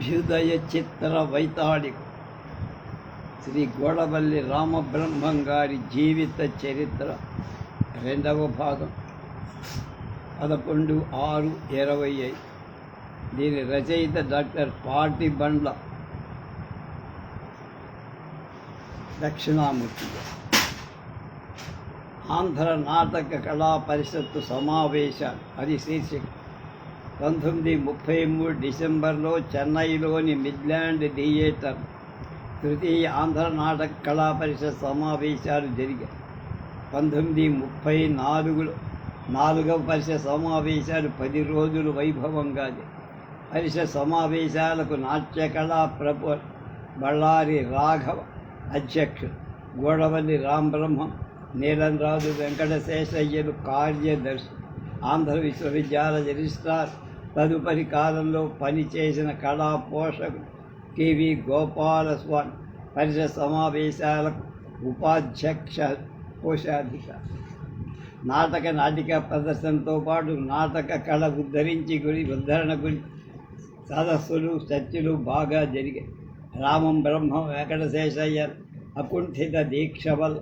అభ్యుదయ చిత్ర వైతాళికు. శ్రీ గోడవల్లి రామబ్రహ్మం గారి జీవిత చరిత్ర రెండవ భాగం. పదకొండు ఆరు ఇరవై ఐదు. దీని రచయిత డాక్టర్ పాటి బండ్ల. దక్షిణామూర్తి. ఆంధ్ర నాటక కళా పరిషత్తు సమావేశాలు అది శీర్షిక పంతొమ్మిది ముప్పై మూడు డిసెంబర్లో చెన్నైలోని మిడ్లాండ్ థియేటర్ తృతీయ ఆంధ్ర నాటక కళా పరిషత్ సమావేశాలు జరిగాయి. పంతొమ్మిది ముప్పై నాలుగులో నాలుగవ పరిషత్ సమావేశాలు పది రోజులు వైభవంగా పరిషత్ సమావేశాలకు నాట్యకళా ప్రభు బళ్ళారి రాఘవ అధ్యక్షుడు గోడవల్లి రామబ్రహ్మం నీలంరాజు వెంకటశేషయ్యలు కార్యదర్శి ఆంధ్ర విశ్వవిద్యాలయ రిజిస్ట్రార్ తదుపరి కాలంలో పనిచేసిన కళా పోషకుడు కెవి గోపాలస్వామి పరిషత్ సమావేశాలకు ఉపాధ్యక్ష కోశాధికారి నాటక నాటిక ప్రదర్శనతో పాటు నాటక కళ ఉద్ధరించి గురి ఉద్ధరణ గురి సదస్సులు చర్చలు బాగా జరిగాయి. రామం బ్రహ్మ వెంకటశేషయ్య అకుంఠిత దీక్ష వల్ల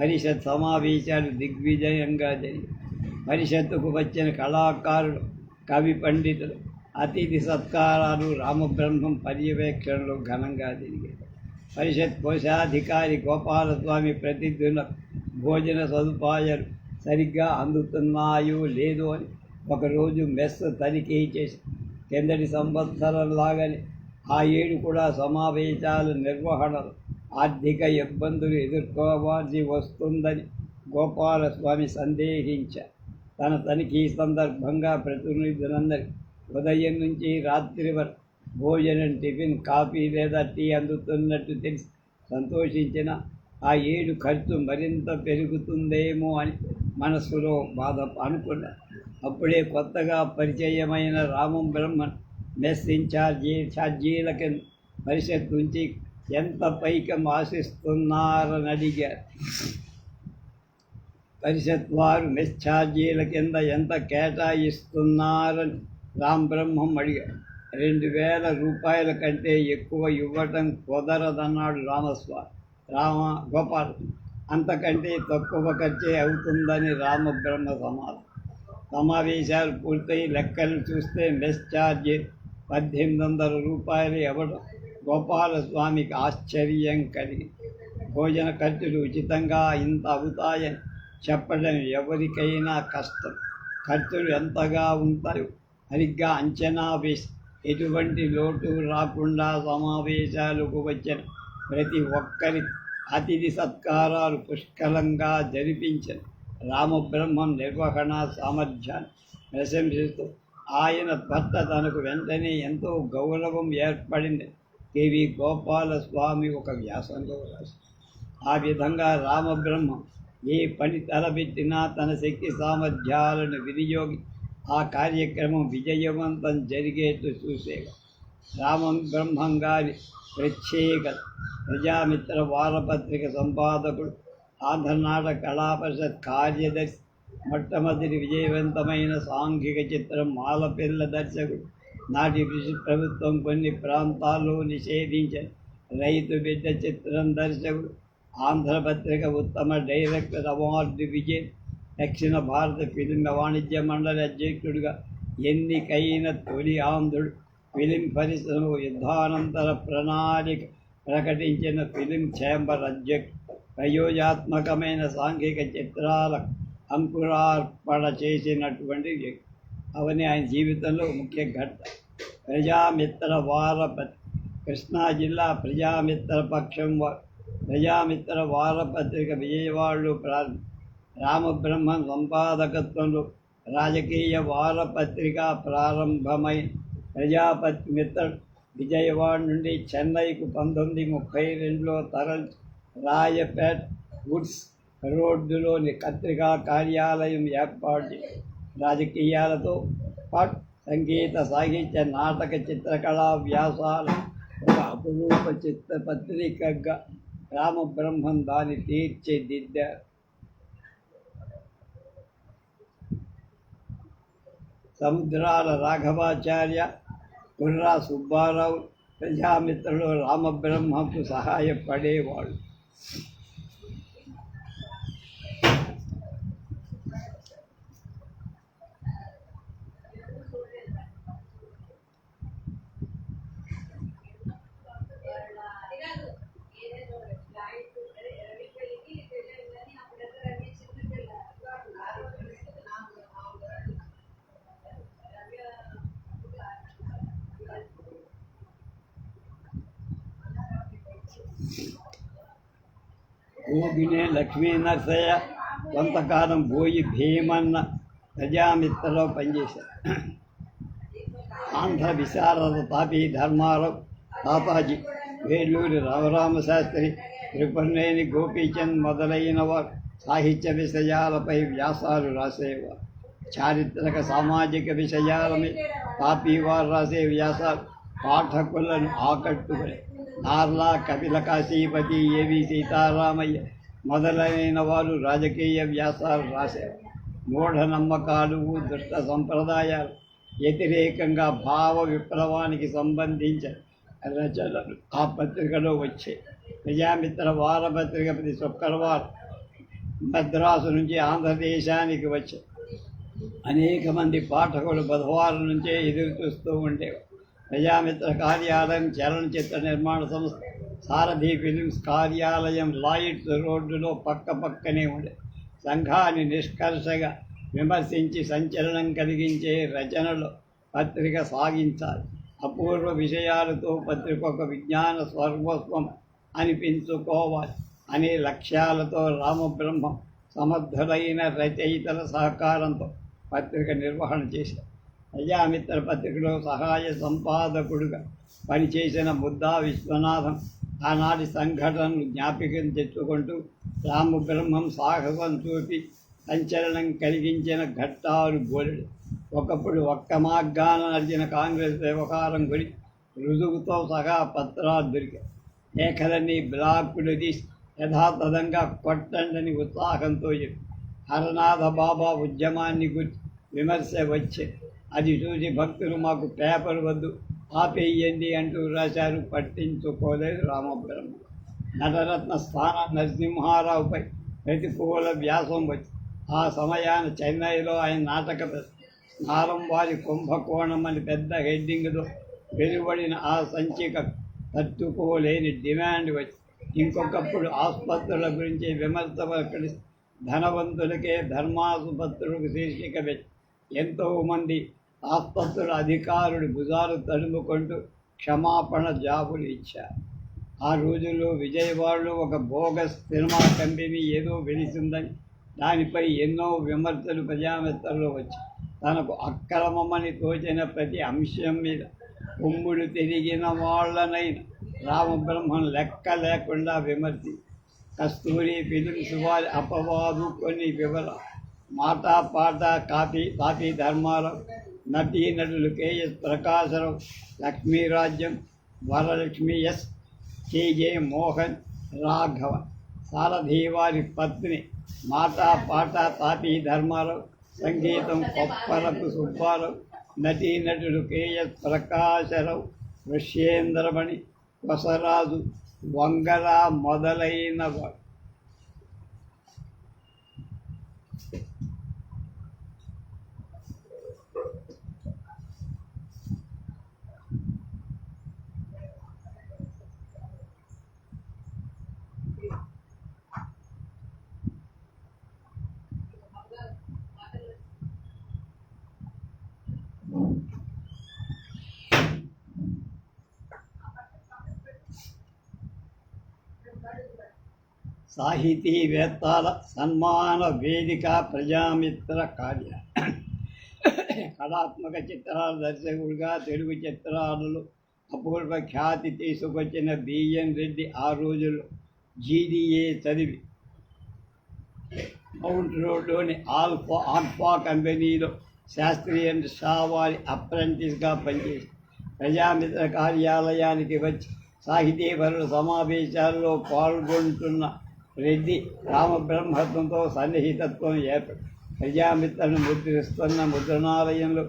పరిషత్ సమావేశాలు దిగ్విజయంగా జరిగాయి. పరిషత్తుకు వచ్చిన కళాకారులు కవి పండితులు అతిథి సత్కారాలు రామబ్రహ్మం పర్యవేక్షణలో ఘనంగా జరిగాయి. పరిషత్ కోశాధికారి గోపాలస్వామి ప్రతిదిన భోజన సదుపాయాలు సరిగ్గా అందుతున్నాయో లేదో అని ఒకరోజు మెస్ తనిఖీ చేసి కిందటి సంవత్సరంలాగానే ఆ ఏడు కూడా సమావేశాల నిర్వహణలో ఆర్థిక ఇబ్బందులు ఎదుర్కోవాల్సి వస్తుందని గోపాలస్వామి సందేహించారు. తన తనిఖీ సందర్భంగా ప్రతినిధులందరికీ ఉదయం నుంచి రాత్రి వరకు భోజనం టిఫిన్ కాఫీ లేదా టీ అందుతున్నట్టు తెలిసి సంతోషించిన ఆ ఏడు ఖర్చు మరింత పెరుగుతుందేమో అని మనస్సులో బాధ అనుకున్నా. అప్పుడే కొత్తగా పరిచయమైన రామం బ్రహ్మన్ మెస్ ఇన్ఛార్జీ ఛార్జీలకి పరిషత్ నుంచి ఎంత పైకం ఆశిస్తున్నారని అడిగారు. పరిషత్ వారు మెస్ ఛార్జీల కింద ఎంత కేటాయిస్తున్నారని రామ్ బ్రహ్మం అడిగారు రెండు వేల రూపాయల కంటే ఎక్కువ ఇవ్వటం కుదరదన్నాడు రామస్వామి రామ గోపాల్. అంతకంటే తక్కువ ఖర్చే అవుతుందని రామబ్రహ్మ సమాధానం. సమావేశాలు పూర్తయి లెక్కలు చూస్తే మెస్ ఛార్జీ పద్దెనిమిది వందల రూపాయలు ఇవ్వడం గోపాలస్వామికి ఆశ్చర్యం కలిగి భోజన ఖర్చులు ఉచితంగా ఇంత అవుతాయని చెప్పడం ఎవరికైనా కష్టం. ఖర్చులు ఎంతగా ఉంటాయో సరిగ్గా అంచనా వేసి ఎటువంటి లోటు రాకుండా సమావేశాలకు వచ్చిన ప్రతి ఒక్కరి అతిథి సత్కారాలు పుష్కలంగా జరిపించిన రామబ్రహ్మం నిర్వహణ సామర్థ్యాన్ని ప్రశంసిస్తూ ఆయన భర్త తనకు వెంటనే ఎంతో గౌరవం ఏర్పడింది. కేవి గోపాలస్వామి ఒక వ్యాసంలో రాశారు. ఆ విధంగా రామబ్రహ్మం ఏ పని తలపెట్టినా తన శక్తి సామర్థ్యాలను వినియోగి ఆ కార్యక్రమం విజయవంతం జరిగేట్టు చూసేగా రామం బ్రహ్మం గారి ప్రత్యేక ప్రజామిత్ర వారపత్రిక సంపాదకుడు ఆంధ్రనాట కళాపరిషత్ కార్యదర్శి మొట్టమొదటి విజయవంతమైన సాంఘిక చిత్రం మాలపిల్ల దర్శకుడు. నాటి ప్రభుత్వం కొన్ని ప్రాంతాల్లో నిషేధించిన రైతు బిడ్డ చిత్రం దర్శకుడు. ఆంధ్రపత్రిక ఉత్తమ డైరెక్టర్ అవార్డు విజయ్ దక్షిణ భారత ఫిలిం వాణిజ్య మండలి అధ్యక్షుడిగా ఎన్నికైన తొలి ఆంధ్రుడు ఫిలిం పరిశ్రమ యుద్ధానంతర ప్రణాళిక ప్రకటించిన ఫిలిం ఛాంబర్ అధ్యక్షుడు ప్రయోజాత్మకమైన సాంఘిక చిత్రాల అంకురార్పణ చేసినటువంటి వ్యక్తి. అవన్నీ ఆయన జీవితంలో ముఖ్య ఘట్ట. ప్రజామిత్ర వార కృష్ణా జిల్లా ప్రజామిత్ర పక్షం వా- ప్రజామిత్ర వారపత్రిక విజయవాడలో ప్రా రామబ్రహ్మ సంపాదకత్వంలో రాజకీయ వారపత్రిక ప్రారంభమై ప్రజాపతి మిత్ర విజయవాడ నుండి చెన్నైకు పంతొమ్మిది ముప్పై రెండులో తరల్ రాయపేట్ వుడ్స్ రోడ్డులోని పత్రికా కార్యాలయం ఏర్పాటు రాజకీయాలతో పాటు సంగీత సాహిత్య నాటక చిత్రకళా వ్యాసాలు ఒక అపురూప చిత్ర పత్రికగా రామబ్రహ్మం దాన్ని తీర్చిదిద్దారు సముద్రాల రాఘవాచార్య కుర్రా సుబ్బారావు ప్రజామిత్రులు రామబ్రహ్మకు సహాయపడేవాళ్ళు ఊగినే లక్ష్మీ నరసయ్య కొంతకాలం పోయి భీమన్న ప్రజామిత్రలో పనిచేశారు ఆంధ్ర విశారద తాపీ ధర్మారావు తాతాజీ వేలూరి రఘురామ శాస్త్రి త్రిపురనేని గోపీచంద్ మొదలైన వారు సాహిత్య విషయాలపై వ్యాసాలు రాసేవారు చారిత్రక సామాజిక విషయాల మీద తాపీ వారు రాసే వ్యాసాలు పాఠకులను ఆకట్టుకునే ఆర్లా కపిల కాశీపతి ఏవి సీతారామయ్య మొదలైన వారు రాజకీయ వ్యాసాలు రాశారు. మూఢనమ్మకాలు దుష్ట సంప్రదాయాలు వ్యతిరేకంగా భావ విప్లవానికి సంబంధించిన రచనలు ఆ పత్రికలో వచ్చాయి. ప్రజామిత్ర వారపత్రిక ప్రతి శుక్రవారం మద్రాసు నుంచి ఆంధ్రదేశానికి వచ్చాయి. అనేక మంది పాఠకులు బుధవారం నుంచే ఎదురు చూస్తూ ఉండేవారు. ప్రజామిత్ర కార్యాలయం చలనచిత్ర నిర్మాణ సంస్థ సారథి ఫిలిమ్స్ కార్యాలయం లాయిడ్స్ రోడ్డులో పక్క పక్కనే ఉండే. సంఘాన్ని నిష్కర్షగా విమర్శించి సంచలనం కలిగించే రచనలు పత్రిక సాగించాలి. అపూర్వ విషయాలతో పత్రిక ఒక విజ్ఞాన స్వర్గోత్వం అనిపించుకోవాలి అనే లక్ష్యాలతో రామబ్రహ్మం సమర్థులైన రచయితల సహకారంతో పత్రిక నిర్వహణ చేశారు. ప్రజామిత్ర పత్రికలో సహాయ సంపాదకుడుగా పనిచేసిన బుద్ధా విశ్వనాథం ఆనాటి సంఘటనను జ్ఞాపికం తెచ్చుకుంటూ రామబ్రహ్మం సాహసం చూపి సంచలనం కలిగించిన ఘట్టాలు బోలెడు. ఒకప్పుడు ఒక్క మార్గాన నడిచిన కాంగ్రెస్ వ్యవహారం గురించి రుజువుతో సహా పత్రాలు దొరికాయి. లేఖలన్నీ బ్లాకులు తీసి యథాతథంగా కొట్టండని ఉత్సాహంతో చెప్పి హరనాథ బాబా ఉద్యమాన్ని గురించి విమర్శ వచ్చే అది చూసి భక్తులు మాకు పేపర్ వద్దు ఆపేయండి అంటూ రాశారు పట్టించుకోలేదు రామబ్రహ్మ. నటరత్న స్థాన నరసింహారావుపై ప్రతికూల వ్యాసం వచ్చి ఆ సమయాన చెన్నైలో ఆయన నాటక స్నారం వారి కుంభకోణం అని పెద్ద హెడ్డింగ్తో వెలువడిన ఆ సంచిక తట్టుకోలేని డిమాండ్ వచ్చి ఇంకొకప్పుడు ఆసుపత్రుల గురించి విమర్శ ధనవంతులకే ధర్మాసుపత్రులకు శీర్షిక పెట్టి ఎంతోమంది ఆసుపత్రుల అధికారుడు భుజాలు తడుముకుంటూ క్షమాపణ జాబులు ఇచ్చారు. ఆ రోజుల్లో విజయవాడలో ఒక బోగస్ సినిమా కంపెనీ ఏదో వెలిసిందని దానిపై ఎన్నో విమర్శలు ప్రజామెత్తల్లో వచ్చి తనకు అక్రమమని తోచిన ప్రతి అంశం మీద కొమ్ముడు తిరిగిన వాళ్ళనైనా రామబ్రహ్మం లెక్క లేకుండా విమర్శి కస్తూరి ఫిలిమ్స్ వారి అపవాదు కొన్ని వివరాలు మాట పాట కాపీ కాపీ ధర్మారావు నటీ నటులు KS Prakasarao Lakshmirajyam Varalakshmi S KJ Mohan Raghava Sarathi వారి పత్ని మాటా పాట తాపీ ధర్మారావు సంగీతం కొప్పరపు సుబ్బారావు నటీనటుడు కేఎస్ ప్రకాశరావు ఋష్యేంద్రమణి కొసరాజు వంగరా మొదలైన సాహితీవేత్తల సన్మాన వేదిక ప్రజామిత్ర కార్య. కళాత్మక చిత్రాల దర్శకుడిగా తెలుగు చిత్రాలలో అపూర్వ ఖ్యాతి తీసుకొచ్చిన బిఎన్ రెడ్డి ఆ రోజుల్లో జీడిఏ చదివి మౌంట్ రోడ్లోని ఆల్ఫా ఆల్ఫా కంపెనీలో శాస్త్రీయ షావారి అప్రెంటిస్గా పనిచేసి ప్రజామిత్ర కార్యాలయానికి వచ్చి సాహితీపరుల సమావేశాల్లో పాల్గొంటున్న రెడ్డి రామబ్రహ్మత్వంతో సన్నిహితత్వం ఏర్పడి ప్రజామిత్రను ముద్రిస్తున్న ముద్రణాలయంలో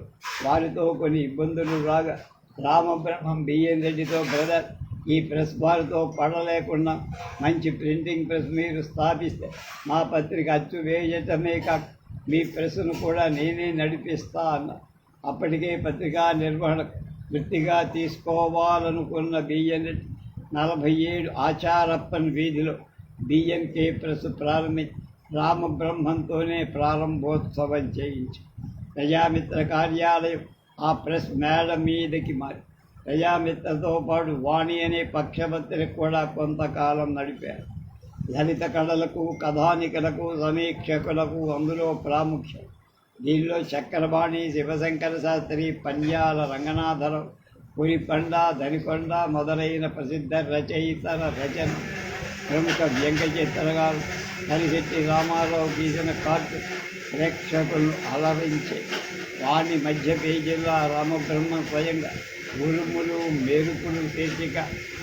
వారితో కొన్ని ఇబ్బందులు రాగా రామబ్రహ్మం బిఎన్ రెడ్డితో బ్రదర్ ఈ ప్రెస్ బార్తో పడలేకుండా మంచి ప్రింటింగ్ ప్రెస్ మీరు స్థాపిస్తే మా పత్రిక అచ్చు వేయటమే కాక మీ ప్రెస్ను కూడా నేనే నడిపిస్తా అన్న. అప్పటికే పత్రికా నిర్వహణ వృత్తిగా తీసుకోవాలనుకున్న బిఎన్ రెడ్డి నలభై ఏడు ఆచారప్పన్ వీధిలో బిఎన్కే ప్రెస్ ప్రారంభి రామబ్రహ్మంతోనే ప్రారంభోత్సవం చేయించి ప్రజామిత్ర కార్యాలయం ఆ ప్రెస్ మేడ మీదకి మారి. ప్రజామిత్రతో పాటు వాణి అనే పక్షపత్రిక కూడా కొంతకాలం నడిపారు. లలిత కళలకు కథానికలకు సమీక్షకులకు అందులో ప్రాముఖ్యం. దీనిలో చక్రపాణి శివశంకర శాస్త్రి పంజాల రంగనాథరావు పురిపండ ధనికొండ మొదలైన ప్రసిద్ధ రచయితల రచన ప్రముఖ వ్యంగ్య చిత్రగారు కలిశెట్టి రామారావు గీసిన కార్డు ప్రేక్షకులు అలరించే వాణి మధ్య పేజీల్లో రామబ్రహ్మ స్వయంగా ఉరుములు మెరుపులు తీర్చిక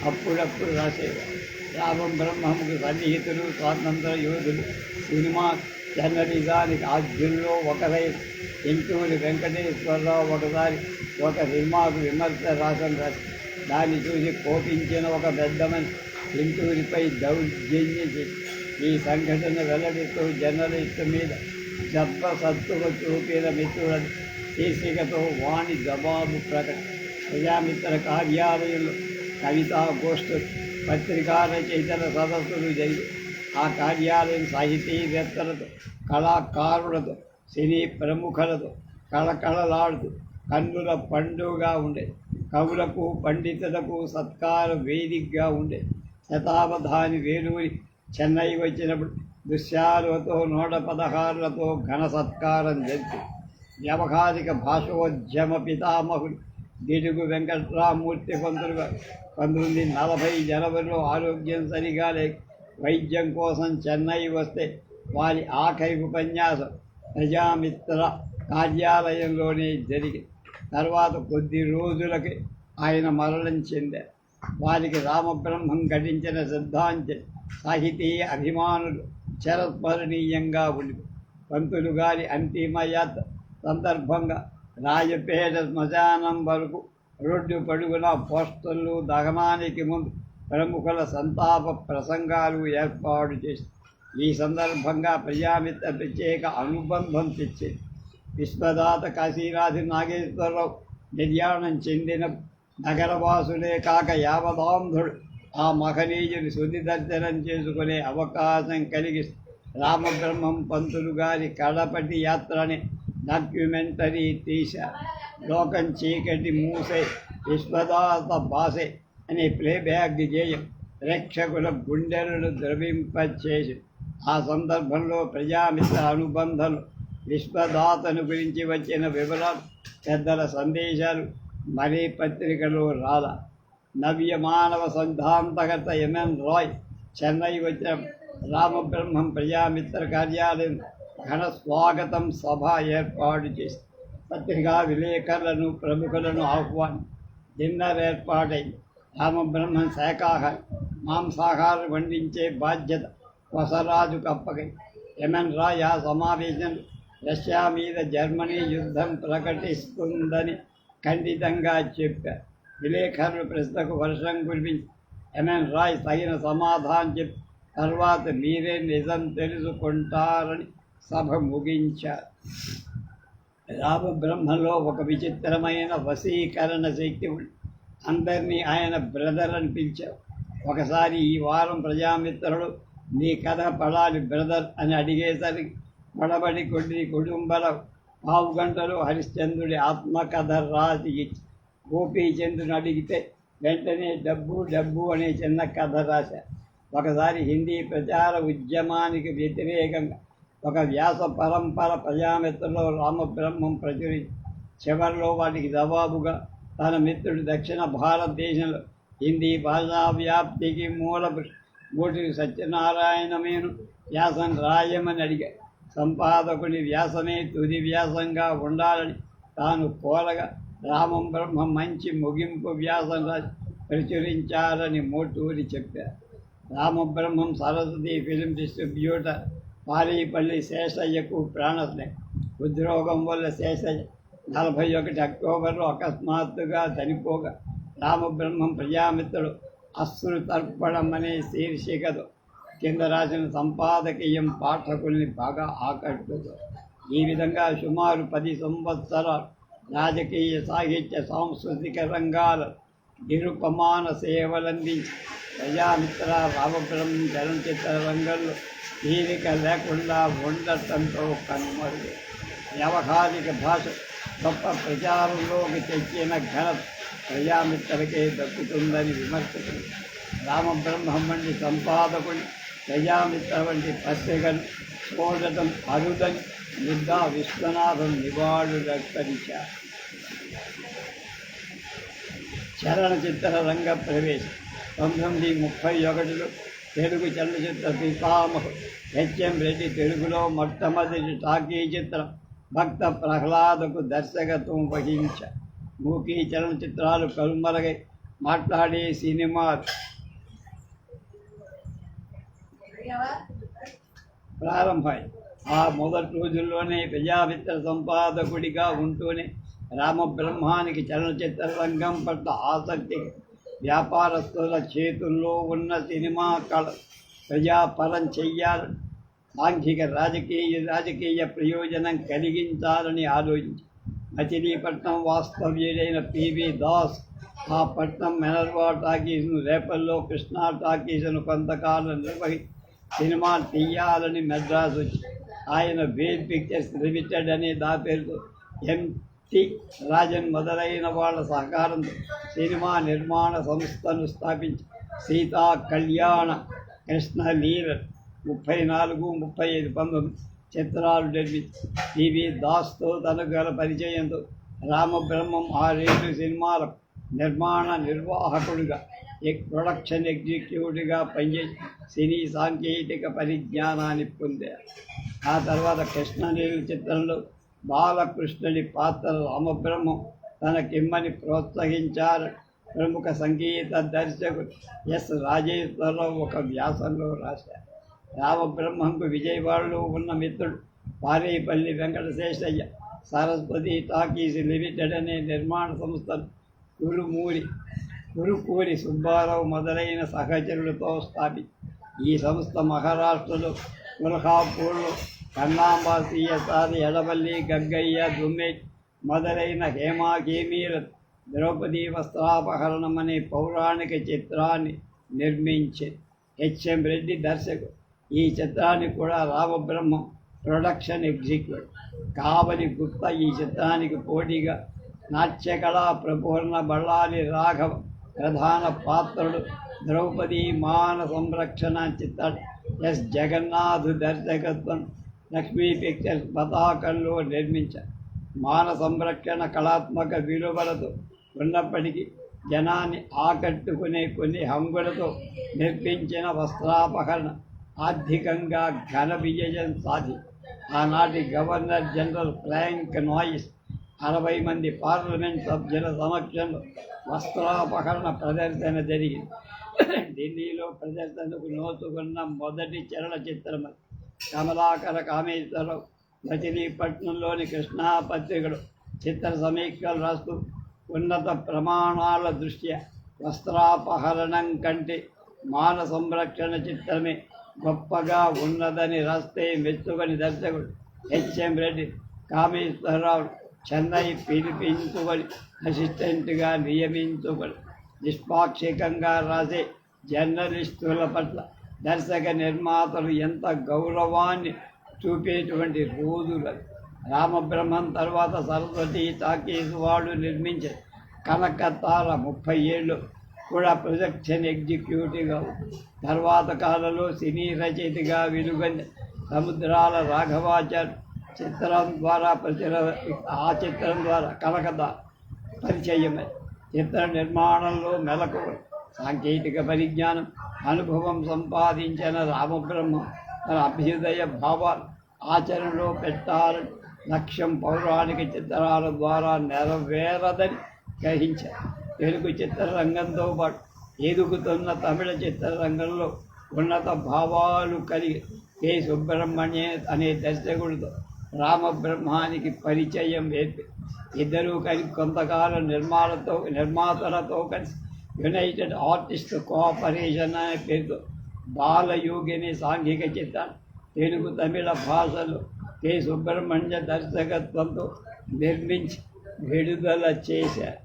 అప్పుడప్పుడు రాసేవారు. రామం బ్రహ్మముకు సన్నిహితులు స్వాతంత్ర యోధులు సినిమా జర్నలిజానికి ఆద్యుల్లో ఒకరై ఇంటూరి వెంకటేశ్వరరావు ఒకసారి ఒక సినిమాకు విమర్శ రాసం రాసి దాన్ని చూసి కోపించిన ఒక పెద్దమని ఇంటూరిపై దౌర్జన్య చేసి ఈ సంఘటన వెల్లడిస్తూ జర్నలిస్టు మీద జబ్బ సత్తువ చూపిన మిత్రుడని శీర్షికతో వాణి జవాబు ప్రకటన ప్రజామిత్ర కార్యాలయంలో కవితా గోష్ఠులు పత్రికా రచయితల సదస్సులు జరిగి ఆ కార్యాలయం సాహితీవేత్తలతో కళాకారులతో సినీ ప్రముఖులతో కళకళలాడుతూ కన్నుల పండుగగా ఉండే కవులకు పండితులకు సత్కార వేదికగా ఉండే శతావధాని వేలూరి చెన్నై వచ్చినప్పుడు దృశ్యాలతో నూట పదహారులతో ఘన సత్కారం జరిపి వ్యవహారిక భాషోద్యమ పితామహుడు గిడుగు వెంకట్రామూర్తి పంతులు పంతొమ్మిది నలభై జనవరిలో ఆరోగ్యం సరిగా లేక వైద్యం కోసం చెన్నై వస్తే వారి ఆఖరి ఉపన్యాసం ప్రజామిత్ర కార్యాలయంలోనే జరిగింది తర్వాత కొద్ది రోజులకి ఆయన మరణం చెందారు. వారికి రామబ్రహ్మం ఘటించిన సిద్ధాంజలి సాహితీయ అభిమానులు చరస్మరణీయంగా ఉండి. పంతులు గారి అంతిమయాత్ర సందర్భంగా రాజపేట శ్మశానం వరకు రోడ్డు పడుగున పోస్టర్లు దహనానికి ముందు ప్రముఖుల సంతాప ప్రసంగాలు ఏర్పాటు చేసి ఈ సందర్భంగా ప్రజామిత్ర ప్రత్యేక అనుబంధం తెచ్చింది విశ్వదాత కాశీరాజు నాగేశ్వరరావు నిర్యాణం చెందిన నగరవాసులే కాక యావదాంధుడు. ఆ మహనీయుని శుద్ధి దర్శనం చేసుకునే అవకాశం కలిగి రామబ్రహ్మం పంతులు గారి కడపటి యాత్రని డాక్యుమెంటరీ తీశా. లోకం చీకటి మూసే విశ్వదాస బాసే అనే ప్లేబ్యాక్ చేయం. ప్రేక్షకుల గుండెలను ద్రవింపచేసి ఆ సందర్భంలో ప్రజామిత్ర అనుబంధాలు విశ్వదాతను గురించి వచ్చిన వివరాలు పెద్దల సందేశాలు మరీ పత్రికలో రాల. నవ్య మానవ సిద్ధాంతకర్త ఎంఎన్ రాయ్ చెన్నై వచ్చిన రామబ్రహ్మం ప్రజామిత్ర కార్యాలయం ఘన స్వాగతం సభ ఏర్పాటు చేసి పత్రికా విలేకరులను ప్రముఖులను ఆహ్వానం డిన్నర్ ఏర్పాటైంది రామబ్రహ్మం శాఖాహారం మాంసాహారం వండించే బాధ్యత వసరాజు కప్పకై ఎంఎన్ రాయ్ ఆ సమావేశం రష్యా మీద జర్మనీ యుద్ధం ప్రకటిస్తుందని ఖండితంగా చెప్పారు విలేకరుల ప్రశ్నకు వర్షం కురిపించి ఎంఎన్ రాయ్ తగిన సమాధానం చెప్పి. తర్వాత మీరే నిజం తెలుసుకుంటారని సభ ముగించారు. రామబ్రహ్మలో ఒక విచిత్రమైన వశీకరణ శక్తి ఉంది. అందరినీ ఆయన బ్రదర్ అని పిలిచారు. ఒకసారి ఈ వారం ప్రజామిత్రుడు నీ కథ పడాలి బ్రదర్ అని అడిగేసరికి పడబడి కొన్ని కుటుంబాల పావు గంటలో హరిశ్చంద్రుడి ఆత్మకథ రాసి గోపీచంద్రుని అడిగితే వెంటనే డబ్బు డబ్బు అనే చిన్న కథ రాశారు ఒకసారి హిందీ ప్రచార ఉద్యమానికి వ్యతిరేకంగా ఒక వ్యాస పరంపర ప్రజామిత్రలో రామబ్రహ్మం ప్రచురి చివరిలో వాటికి జవాబుగా తన మిత్రుడు దక్షిణ భారతదేశంలో హిందీ భాషా వ్యాప్తికి మూల గోటి సత్యనారాయణమేను వ్యాసం రాయమని అడిగాడు సంపాదకుని వ్యాసమే తుది వ్యాసంగా ఉండాలని తాను కోరగా రామం బ్రహ్మ మంచి ముగింపు వ్యాసం రాసి ప్రచురించాలని మోటూరి చెప్పారు రామబ్రహ్మం సరస్వతి ఫిలిం డిస్ట్రిబ్యూటర్ పారీపల్లి శేషయ్యకు ప్రాణస్నే ఉద్రోగం వల్ల శేషయ్య నలభై ఒకటి అక్టోబర్లో అకస్మాత్తుగా చనిపోగా రామబ్రహ్మం ప్రజామిత్రుడు అశ్రు తర్పణం అనే శీర్షికతో కింద రాసిన సంపాదకీయం పాఠకుల్ని బాగా ఆకట్టుతుంది ఈ విధంగా సుమారు పది సంవత్సరాలు రాజకీయ సాహిత్య సాంస్కృతిక రంగాల నిరుపమాన సేవలందించి ప్రజామిత్ర రామపురం చలనచిత్ర రంగంలో తీరిక లేకుండా ఉండటంతో కనుమరుగు. వ్యవహారిక భాష గొప్ప ప్రచారంలోకి తెచ్చిన ఘనత ప్రజామిత్రకే దక్కుతుందని విమర్శకులు రామబ్రహ్మం వంటి సంపాదకుడు ప్రజామిత్ర వంటి పత్రికలు చూడటం అరుదని ముద్దా విశ్వనాథం నివాళులర్పించారు చలనచిత్ర రంగ ప్రవేశం. పంతొమ్మిది ముప్పై ఒకటిలో తెలుగు చలనచిత్ర పితామహు హెచ్ఎం రెడ్డి తెలుగులో మొట్టమొదటి టాకీ చిత్రం భక్త ప్రహ్లాదకు దర్శకత్వం వహించారు. మూకీ చలనచిత్రాలు కలుమరగై మాట్లాడే సినిమా ప్రారంభమై ఆ మొదటి రోజుల్లోనే ప్రజామిత్ర సంపాదకుడిగా ఉంటూనే రామబ్రహ్మానికి చలనచిత్ర రంగం పట్ల ఆసక్తి వ్యాపారస్తుల చేతుల్లో ఉన్న సినిమా కళ ప్రజాపరం చెయ్యాలి సాంఘిక రాజకీయ రాజకీయ ప్రయోజనం కలిగించాలని ఆలోచించి మచిలీపట్నం వాస్తవ్యుడైన పివి దాస్ ఆ పట్నం మెనర్వా టాకీస్ను రేపల్లో కృష్ణా టాకీస్ను కొంతకాలం నిర్వహి సినిమా తీయాలని మెడ్రాస్ వచ్చి ఆయన వేద్ పిక్చర్స్ లిమిటెడ్ అనే దా పేరుతో ఎంటి రాజన్ మొదలైన వాళ్ళ సహకారంతో సినిమా నిర్మాణ సంస్థను స్థాపించి సీతా కళ్యాణ కృష్ణ లీల ముప్పై నాలుగు ముప్పై ఐదు పంతొమ్మిది చిత్రాలు నిర్మించి టీవీ దాస్తో తనకు గల పరిచయంతో రామబ్రహ్మం ఆరేడు సినిమాల నిర్మాణ నిర్వాహకుడిగా ప్రొడక్షన్ ఎగ్జిక్యూటివ్గా పనిచేసి సినీ సాంకేతిక పరిజ్ఞానాన్ని పొందారు ఆ తర్వాత కృష్ణనీలు చిత్రంలో బాలకృష్ణుడి పాత్ర రామబ్రహ్మం తనకిమ్మని ప్రోత్సహించారు. ప్రముఖ సంగీత దర్శకుడు ఎస్. రాజేశ్వరరావు ఒక వ్యాసంలో రాశారు. రామబ్రహ్మంకు విజయవాడలో ఉన్న మిత్రుడు పారేపల్లి వెంకటశేషయ్య సరస్వతి టాకీస్ లిమిటెడ్ అనే నిర్మాణ సంస్థను కురుమూరి గురుకూరి సుబ్బారావు మొదలైన సహచరులతో స్థాపి ఈ సంస్థ మహారాష్ట్రలో కుల్హాపూర్లో కన్నాంబ సిఎస్ఆర్ ఎడవల్లి గగ్గయ్య దుమ్మెట్ మొదలైన హేమాకేమీల ద్రౌపది వస్త్రాపహరణం అనే పౌరాణిక చిత్రాన్ని నిర్మించింది హెచ్ఎం రెడ్డి దర్శకుడు. ఈ చిత్రాన్ని కూడా రామబ్రహ్మం ప్రొడక్షన్ ఎగ్జిక్యూట్ కావలి గుప్తా ఈ చిత్రానికి పోటీగా నాట్యకళా ప్రపూర్ణ బళ్ళాలి రాఘవ ప్రధాన పాత్రుడు ద్రౌపది మాన సంరక్షణ చిత్రం ఎస్. జగన్నాథ్ దర్శకత్వం లక్ష్మీ పిక్చర్స్ పతాకంలో నిర్మించారు. మాన సంరక్షణ కళాత్మక విలువలతో ఉన్నప్పటికీ జనాన్ని ఆకట్టుకునే కొన్ని హంగులతో నిర్మించిన వస్త్రాపహరణ ఆర్థికంగా ఘన విజయం సాధి ఆనాటి గవర్నర్ జనరల్ ఫ్రాంక్ నాయిస్ అరవై మంది పార్లమెంట్ సభ్యుల సమక్షంలో వస్త్రాపహరణ ప్రదర్శన జరిగింది. ఢిల్లీలో ప్రదర్శనకు నోచుకున్న మొదటి చలనచిత్రం కమలాకర కామేశ్వరరావు మచిలీపట్నంలోని కృష్ణా పత్రికలు. చిత్ర సమీక్షలు రాస్తూ ఉన్నత ప్రమాణాల దృష్ట్యా వస్త్రాపహరణం కంటే మాన సంరక్షణ చిత్రమే గొప్పగా ఉన్నదని రాస్తే మెచ్చుకొని దర్శకుడు హెచ్ఎం రెడ్డి కామేశ్వరరావు చెన్నై పిలిపించుకొని అసిస్టెంట్గా నియమించుకొని నిష్పాక్షికంగా రాసే జర్నలిస్టుల పట్ల దర్శక నిర్మాతలు ఎంత గౌరవాన్ని చూపేటువంటి రోజులు రామబ్రహ్మం తర్వాత సరస్వతి టాకీస్ వాళ్ళు నిర్మించే కనకతార ముప్పై ఏళ్ళు కూడా ప్రొజెక్షన్ ఎగ్జిక్యూటివ్గా తర్వాత కాలంలో సినీ రచయితగా వెలుగొంది సముద్రాల రాఘవాచార్ చిత్రం ద్వారా ప్రచుర ఆ చిత్రం ద్వారా కలకత పరిచయమే. చిత్ర నిర్మాణంలో మెలకు సాంకేతిక పరిజ్ఞానం అనుభవం సంపాదించిన రామబ్రహ్మ తన అభ్యుదయ భావాలు ఆచరణలో పెట్టాలని లక్ష్యం పౌరాణిక చిత్రాల ద్వారా నెరవేరదని గ్రహించారు. తెలుగు చిత్రరంగంతో పాటు ఎదుగుతున్న తమిళ చిత్రరంగంలో ఉన్నత భావాలు కలిగి కె. సుబ్రహ్మణ్య అనే దర్శకుడితో రామబ్రహ్మానికి పరిచయం ఇద్దరూ కలిసి కొంతకాలం నిర్మాణతో నిర్మాతలతో కలిసి యునైటెడ్ ఆర్టిస్ట్ కోఆపరేషన్ అనే పేరుతో బాలయోగిని సాంఘిక చిత్రం తెలుగు తమిళ భాషలో కె. సుబ్రహ్మణ్య దర్శకత్వంతో నిర్మించి విడుదల చేశారు.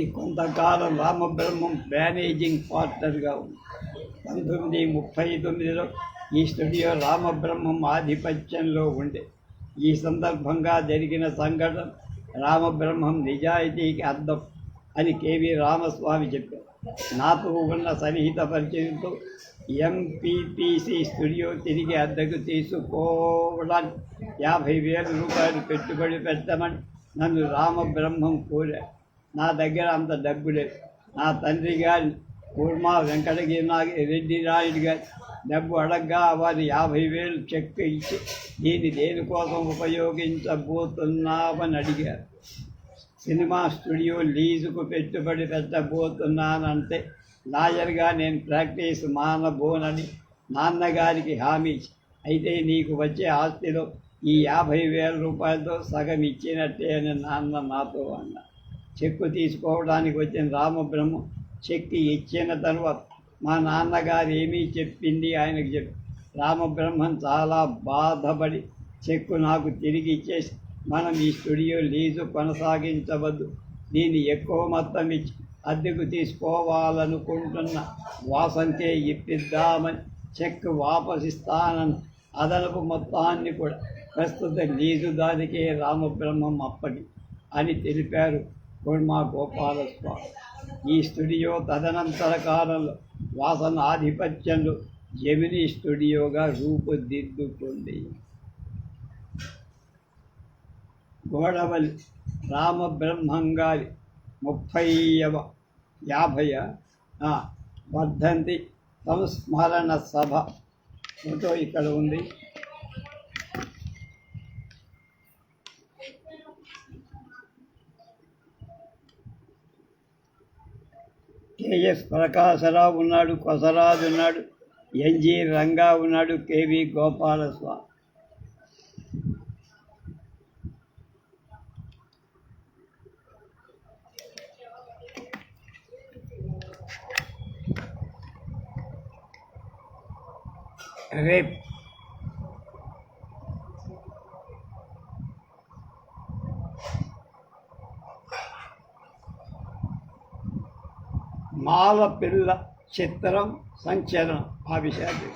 ఇది కొంతకాలం రామబ్రహ్మం మేనేజింగ్ పార్ట్నర్గా ఉంది. పంతొమ్మిది ముప్పై తొమ్మిదిలో ఈ స్టూడియో రామబ్రహ్మం ఆధిపత్యంలో ఉండే. ఈ సందర్భంగా జరిగిన సంఘటన రామబ్రహ్మం నిజాయితీకి అర్థం అని కేవి రామస్వామి చెప్పారు. నాతో ఉన్న సన్నిహిత పరిచయంతో ఎంపీపీసీ స్టూడియో తిరిగి అద్దెకు తీసుకోవడానికి యాభై వేల రూపాయలు పెట్టుబడి పెట్టమని నన్ను రామబ్రహ్మం కోరారు. నా దగ్గర అంత డబ్బులే నా తండ్రి గారి కుర్మా వెంకటగిరి రెడ్డి నాయుడు గారి డబ్బు అడగ్గా వారి యాభై వేలు చెక్ ఇచ్చి దీన్ని దేనికోసం ఉపయోగించబోతున్నామని అడిగారు. సినిమా స్టూడియో లీజుకు పెట్టుబడి పెట్టబోతున్నానంటే లాయర్గా నేను ప్రాక్టీస్ మానబోనని నాన్నగారికి హామీ అయితే నీకు వచ్చే ఆస్తిలో ఈ యాభై వేల రూపాయలతో సగం ఇచ్చినట్టే అని నాన్న నాతో అన్నా చెక్కు తీసుకోవడానికి వచ్చిన రామబ్రహ్మ చెక్కు ఇచ్చిన తర్వాత మా నాన్నగారు ఏమీ చెప్పింది? ఆయనకు చెప్పి రామబ్రహ్మం చాలా బాధపడి చెక్కు నాకు తిరిగి ఇచ్చేసి మనం ఈ స్టూడియో లీజు కొనసాగించవద్దు. దీన్ని ఎక్కువ మొత్తం ఇచ్చి అద్దెకు తీసుకోవాలనుకుంటున్న వాసంతే ఇప్పిద్దామని చెక్ వాపసిస్తానని అదనపు మొత్తాన్ని కూడా ప్రస్తుత లీజుదారికే రామబ్రహ్మం అప్పటి అని తెలిపారు కుర్మా గోపాలస్వామి ఈ స్టూడియో తదనంతర కాలంలో వాసన ఆధిపత్యంలో జమినీ స్టూడియోగా రూపుదిద్దుకుంది. గోడవలి రామబ్రహ్మంగారి ముప్పైవ యాభై వర్ధంతి సంస్మరణ సభ ఫోటో ఇక్కడ ఉంది. కేఎస్ ప్రకాశరావు ఉన్నాడు కొసరాజు ఉన్నాడు ఎన్జి రంగా ఉన్నాడు కేవి గోపాలస్వామి రేపు మాల పిల్ల చిత్రం సంచలనం ఆ విషయాలు